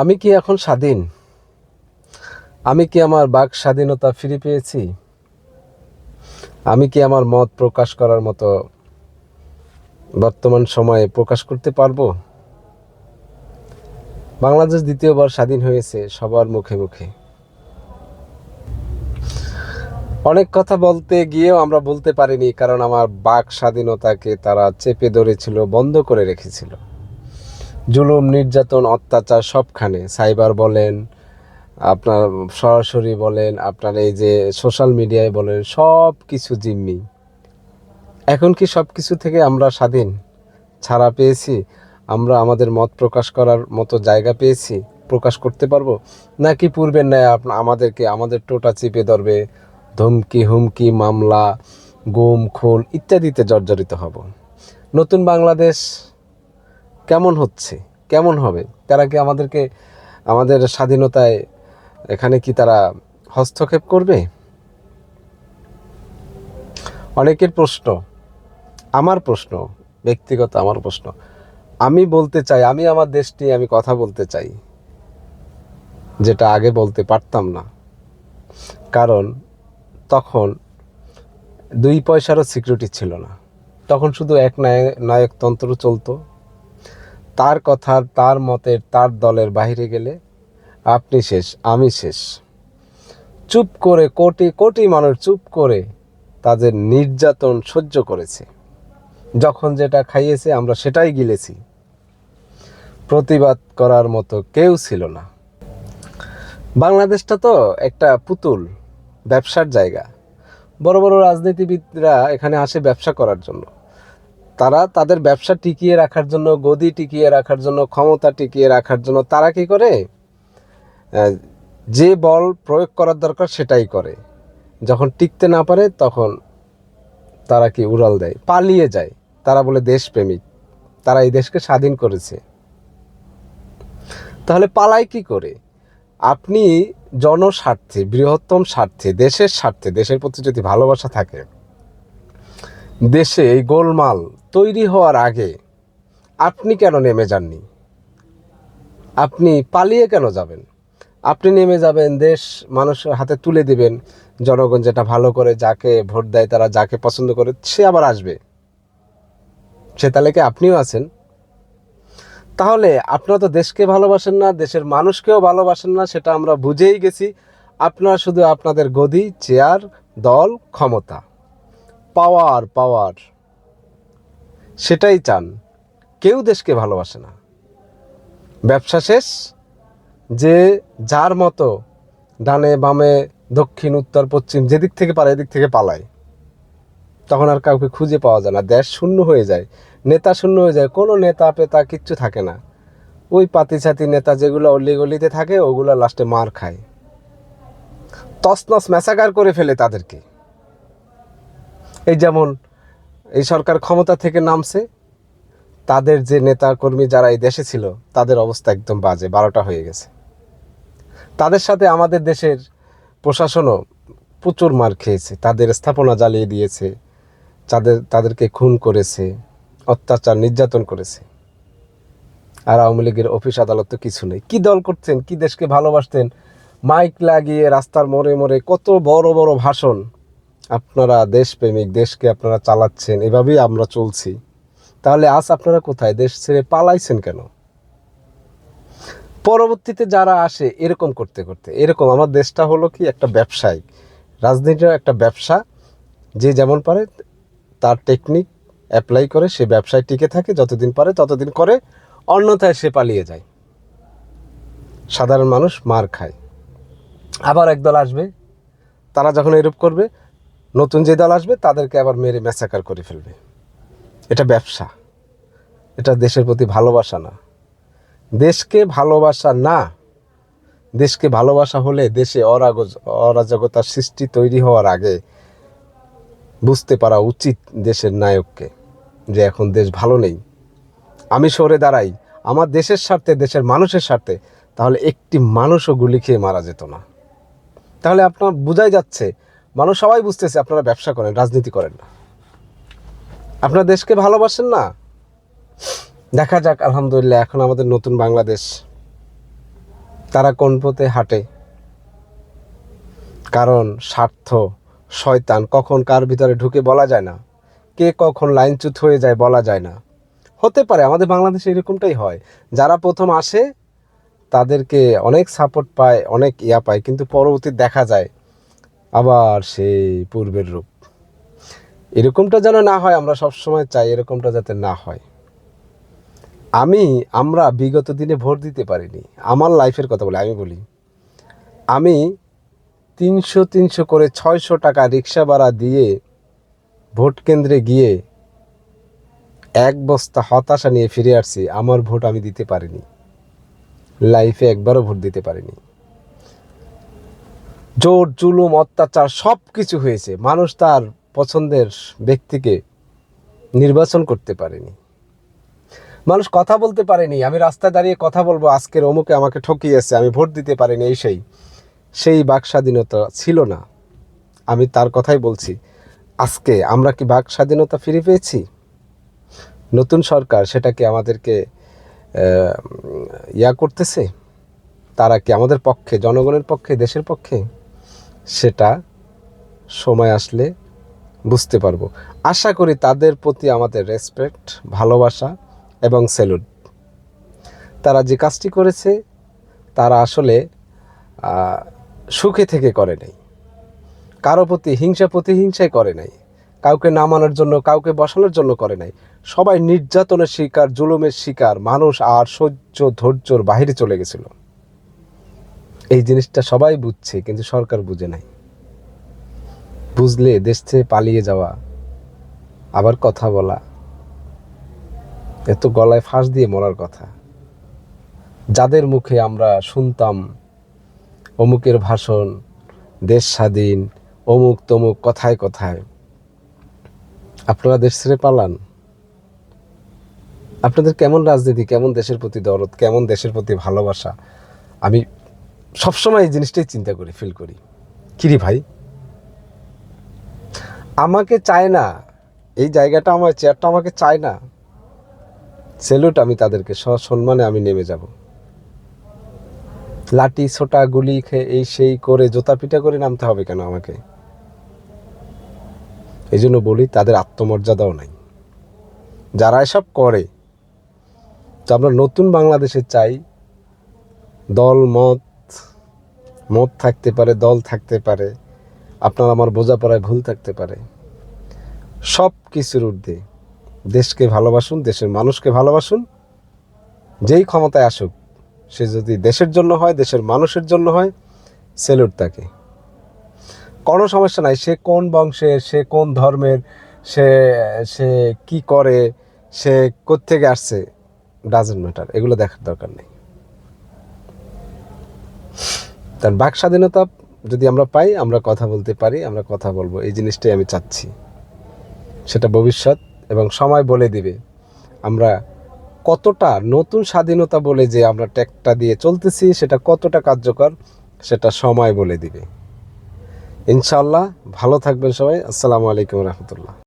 আমি কি এখন স্বাধীন? আমি কি আমার বাক স্বাধীনতা ফিরে পেয়েছি? আমি কি আমার মত প্রকাশ করার মতো বর্তমান সময়ে প্রকাশ করতে পারব? বাংলাদেশ দ্বিতীয়বার স্বাধীন হয়েছে সবার মুখে মুখে। অনেক কথা বলতে গিয়েও আমরা বলতে পারিনি, কারণ আমার বাক স্বাধীনতাকে তারা চেপে ধরেছিল, বন্ধ করে রেখেছিল। জুলুম, নির্যাতন, অত্যাচার সবখানে। সাইবার বলেন, আপনার সরাসরি বলেন, আপনার এই যে সোশ্যাল মিডিয়ায় বলেন সব কিছু জিম্মি। এখন কি সব কিছু থেকে আমরা স্বাধীন? ছাড়া পেয়েছি? আমরা আমাদের মত প্রকাশ করার মতো জায়গা পেয়েছি? প্রকাশ করতে পারব? নাকি পূর্বের ন্যায় আমাদেরকে, আমাদের টোটা চিপে ধরবে, ধমকি, হুমকি, মামলা, গুম, খুন ইত্যাদিতে জর্জরিত হব। নতুন বাংলাদেশ কেমন হচ্ছে? কেমন হবে? তারা কি আমাদেরকে, আমাদের স্বাধীনতায় এখানে কি তারা হস্তক্ষেপ করবে? অনেকের প্রশ্ন, আমার প্রশ্ন, ব্যক্তিগত আমার প্রশ্ন। আমি বলতে চাই, আমি আমার দেশ নিয়ে আমি কথা বলতে চাই, যেটা আগে বলতে পারতাম না। কারণ তখন দুই পয়সারও সিকিউরিটি ছিল না। তখন শুধু এক নায়ক, নায়কতন্ত্র চলতো। তার কথার, তার মতের, তার দলের বাইরে গেলে আপনি শেষ, আমি শেষ। চুপ করে কোটি কোটি মানুষ চুপ করে তাদের নির্যাতন সহ্য করেছে। যখন যেটা খাইয়েছে, আমরা সেটাই গিলেছি। প্রতিবাদ করার মতো কেউ ছিল না। বাংলাদেশটা তো একটা পুতুল, ব্যবসার জায়গা। বড় বড় রাজনীতিবিদরা এখানে আসে ব্যবসা করার জন্য। তারা তাদের ব্যবসা টিকিয়ে রাখার জন্য, গদি টিকিয়ে রাখার জন্য, ক্ষমতা টিকিয়ে রাখার জন্য তারা কি করে? যে বল প্রয়োগ করার দরকার সেটাই করে। যখন টিকতে না পারে তখন তারা কি উড়াল দেয়? পালিয়ে যায়। তারা বলে দেশপ্রেমিক। তারা এই দেশকে স্বাধীন করেছে। তাহলে পালায় কি করে? আপনি জনস্বার্থে, বৃহত্তম স্বার্থে, দেশের স্বার্থে, দেশের প্রতি যদি ভালোবাসা থাকে, দেশে এই গোলমাল তৈরি হওয়ার আগে আপনি কেন নেমে যাননি? আপনি পালিয়ে কেন যাবেন? আপনি নেমে যাবেন, দেশ মানুষের হাতে তুলে দিবেন, জনগণ যেটা ভালো করে যাকে ভোট দেয় তারা যাকে পছন্দ করে সে আবার আসবে। সে তাহলে কি আপনিও আছেন? তাহলে আপনারা তো দেশকে ভালোবাসেন না, দেশের মানুষকেও ভালোবাসেন না, সেটা আমরা বুঝেই গেছি। আপনারা শুধু আপনাদের গদি, চেয়ার, দল, ক্ষমতা। পাওয়ার পাওয়ার। সেটাই চান। কেউ দেশকে ভালোবাসে না। ব্যবসা শেষ, যে যার মতো ডানে বামে দক্ষিণ, উত্তর, পশ্চিম, যেদিক থেকে পারে এদিক থেকে পালায়। তখন আর কাউকে খুঁজে পাওয়া যায় না। দেশ শূন্য হয়ে যায়, নেতা শূন্য হয়ে যায়, কোনো নেতা পেতা কিচ্ছু থাকে না। ওই পাতি ছাতি নেতা যেগুলো অলি গলিতে থাকে, ওগুলো লাস্টে মার খায়। তসনস ম্যাসাকার করে ফেলে তাদেরকে। এই যেমন এই সরকার ক্ষমতা থেকে নামছে। তাদের যে নেতা কর্মী যারা এই দেশে ছিল, তাদের অবস্থা একদম বাজে, বারোটা হয়ে গেছে। তাদের সাথে আমাদের দেশের প্রশাসনও প্রচুর মার খেয়েছে, তাদের স্থাপনা জ্বালিয়ে দিয়েছে, তাদের, তাদেরকে খুন করেছে, অত্যাচার নির্যাতন করেছে। আর আওয়ামী লীগের অফিস আদালত তো কিছু নেই। কী দল করতেন, কি দেশকে ভালোবাসতেন? মাইক লাগিয়ে রাস্তার মোড়ে মোড়ে কত বড় বড় ভাষণ আপনারা দেশপ্রেমিক, দেশকে আপনারা চালাচ্ছেন, এভাবেই আমরা চলছি। তাহলে আজ আপনারা কোথায়? দেশ ছেড়ে পালাইছেন কেন? পরবর্তীতে যারা আসে, এরকম করতে করতে। এরকম আমার দেশটা হলো কি একটা ব্যবসায়িক। রাজনীতির একটা ব্যবসা, যে যেমন পারে তার টেকনিক অ্যাপ্লাই করে, সে ব্যবসায় টিকে থাকে, যতদিন পারে ততদিন করে, অন্যথায় সে পালিয়ে যায়। সাধারণ মানুষ মার খায়। আবার একদল আসবে, তারা যখন এরূপ করবে নতুন যে দল আসবে, তাদেরকে আবার মেরে ম্যাসাকার করে ফেলবে। এটা ব্যবসা। এটা দেশের প্রতি ভালোবাসা না। দেশকে ভালোবাসা না, দেশকে ভালোবাসা হলে দেশে অরাগ অরাজকতার সৃষ্টি তৈরি হওয়ার আগে বুঝতে পারা উচিত দেশের নায়ককে যে এখন দেশ ভালো নেই। আমি সরে দাঁড়াই। আমার দেশের স্বার্থে, দেশের মানুষের স্বার্থে, তাহলে একটি মানুষও গুলি খেয়ে মারা যেত না। তাহলে আপনার বোঝাই যাচ্ছে মানুষ সবাই বুঝতেছে আপনারা ব্যবসা করেন, রাজনীতি করেন না। আপনারা দেশকে ভালোবাসেন না? দেখা যাক, আলহামদুলিল্লাহ, এখন আমাদের নতুন বাংলাদেশ। তারা কোন পথে হাঁটে? কারণ স্বার্থ, শয়তান কখন কার ভিতরে ঢুকে বলা যায় না। কে কখন লাইনচ্যুত হয়ে যায় বলা যায় না। হতে পারে, আমাদের বাংলাদেশে এরকমটাই হয়। যারা প্রথম আসে, তাদেরকে অনেক সাপোর্ট পায়, অনেক ইয়া পায়, কিন্তু পরবর্তী দেখা যায় আবার সেই পূর্বের রূপ। এরকমটা যেন না হয়, আমরা সবসময় চাই এরকমটা যাতে না হয়। আমি, আমরা বিগত দিনে ভোট দিতে পারিনি। আমার লাইফের কথা বলি, আমি বলি। আমি তিনশো তিনশো করে ছয়শো টাকা রিক্সা ভাড়া দিয়ে ভোট কেন্দ্রে গিয়ে এক বস্তা হতাশা নিয়ে ফিরে আসছি, আমার ভোট আমি দিতে পারিনি। লাইফে একবারও ভোট দিতে পারিনি। জোর, জুলুম, অত্যাচার সব কিছু হয়েছে। মানুষ তার পছন্দের ব্যক্তিকে নির্বাচন করতে পারেনি। মানুষ কথা বলতে পারেনি। আমি রাস্তায় দাঁড়িয়ে কথা বলব, আজকের অমুকে আমাকে ঠকিয়েছে, আমি ভোট দিতে পারিনি, এই সেই। সেই বাক স্বাধীনতা ছিল না। আমি তার কথাই বলছি। আজকে আমরা কি বাক স্বাধীনতা ফিরে পেয়েছি? নতুন সরকার সেটাকে আমাদেরকে ইয়া করতেছে? তারা কি আমাদের পক্ষে, জনগণের পক্ষে, দেশের পক্ষে? সেটা সময় আসলে বুঝতে পারব। আশা করি তাদের প্রতি আমাদের রেসপেক্ট ভালোবাসা এবং স্যালুট তারা যে কাজটি করেছে, তারা আসলে সুখে থেকে করে নাই। কারও প্রতি হিংসা প্রতিহিংসাই করে নাই। কাউকে নামানোর জন্য, কাউকে বসানোর জন্য করে নাই। সবাই নির্যাতনের শিকার, জুলুমের শিকার, মানুষ আর সহ্য ধৈর্যর বাইরে চলে গেছিল। এই জিনিসটা সবাই বুঝছে, কিন্তু সরকার বুঝে নাই। বুঝলে দেশ থেকে পালিয়ে যাওয়া, আবার কথা বলা, এত গলায় ফাঁস দিয়ে মরার কথা। যাদের মুখে আমরা শুনতাম অমুকের ভাষণ, দেশ স্বাধীন, অমুক তমুক, কথায় কথায়, আপনারা দেশ ছেড়ে পালান। আপনাদের কেমন রাজনীতি, কেমন দেশের প্রতি দরদ, কেমন দেশের প্রতি ভালোবাসা? আমি সবসময় এই জিনিসটাই চিন্তা করি ফিল করি। কিরি ভাই? আমাকে চায় না, এই জায়গাটা আমার চেয়ারটা আমাকে চায় না। সেলুট আমি তাদেরকে, সসম্মানে আমি নেমে যাব। লাঠি ছোটা, গুলি খেয়ে এই সেই করে, জোতা পিটা করে নামতে হবে কেন আমাকে? এই জন্য বলি, তাদের আত্মমর্যাদাও নাই। যারা এসব করে, তো আমরা নতুন বাংলাদেশে চাই, দল, মত মত থাকতে পারে, দল থাকতে পারে, আপনার আমার বোঝাপড়ায় ভুল থাকতে পারে। সব কিছুর ঊর্ধ্বে দেশকে ভালোবাসুন, দেশের মানুষকে ভালোবাসুন, যেই ক্ষমতায় আসুক, সে যদি দেশের জন্য হয়, দেশের মানুষের জন্য হয়, সেলুট তাকে। কোনো সমস্যা নাই, সে কোন বংশের সে কোন ধর্মের, সে সে কি করে, সে কোত্থেকে আসছে ডাজেন্ট ম্যাটার এগুলো দেখার দরকার নেই। তার বাক স্বাধীনতা যদি আমরা পাই, আমরা কথা বলতে পারি, আমরা কথা বলব। এই জিনিসটাই আমি চাচ্ছি। সেটা ভবিষ্যৎ এবং সময় বলে দিবে। আমরা কতটা নতুন স্বাধীনতা বলে যে আমরা ট্যাগটা দিয়ে চলতেছি, সেটা কতটা কার্যকর, সেটা সময় বলে দিবে। ইনশাল্লাহ ভালো থাকবেন সবাই। আসসালামু আলাইকুম রহমতুল্লাহ।